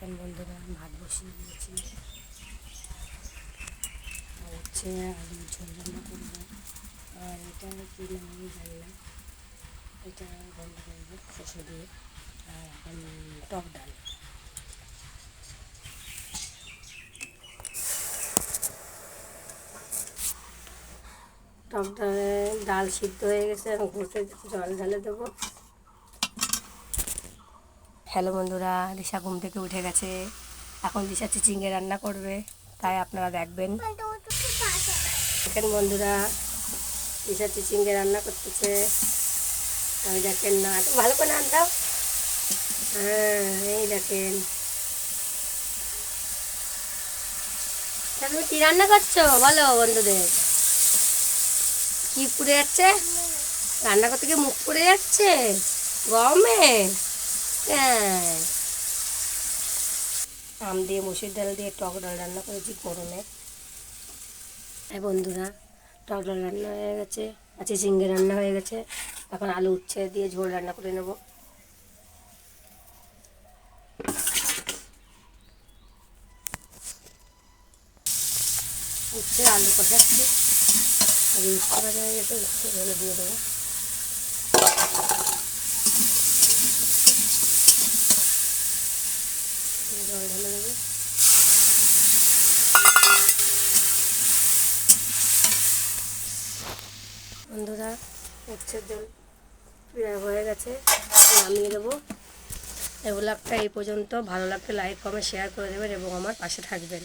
দেখেন বন্ধুরা ভাত বসিয়ে দিয়েছি। হচ্ছে আলু ঝোল রান্না করব। আর এটা কি নাম আমি জানি না। এটা বন্ধ করব শস্য দিয়ে। আর এখন টক ডাল। টক ডালে ডাল সিদ্ধ হয়ে গেছে, এখন ঘুরতে জল ঢালে দেবো। হ্যালো বন্ধুরা, দিশা ঘুম থেকে উঠে গেছে। এখন দিশা চিচিঙ্গে রান্না করবে, তাই আপনারা দেখবেন। দেখেন বন্ধুরা, দিশা চিচিঙ্গে রান্না করতেছে। তাই দেখেন না ভালো করে নাম দাও। হ্যাঁ এই দেখেন। তুমি কি রান্না করছ? বলো বন্ধুদের। কি পুড়ে যাচ্ছে? রান্না করতে গিয়ে মুখ পুড়ে যাচ্ছে? গরমে? আম দিয়ে, মুসুর ডাল দিয়ে টক ডাল রান্না করেছি গরমে। এই বন্ধুরা, টক ডাল রান্না হয়ে গেছে আচ্ছা চিংড়ি রান্না হয়ে গেছে। এখন আলু উচ্ছে দিয়ে ঝোল রান্না করে নেব। উচ্ছে, আলু কষাচ্ছি। আর উচ্ছে ভাজা হয়ে গেছে, উচ্ছে দিয়ে দেবো। জল ঢেলে দেবো। বন্ধুরা, উচ্ছের জল প্রায় হয়ে গেছে। নামিয়ে দেবো এই ব্লগটা এই পর্যন্ত ভালো লাগলে লাইক কমেন্ট শেয়ার করে দেবেন এবং আমার পাশে থাকবেন।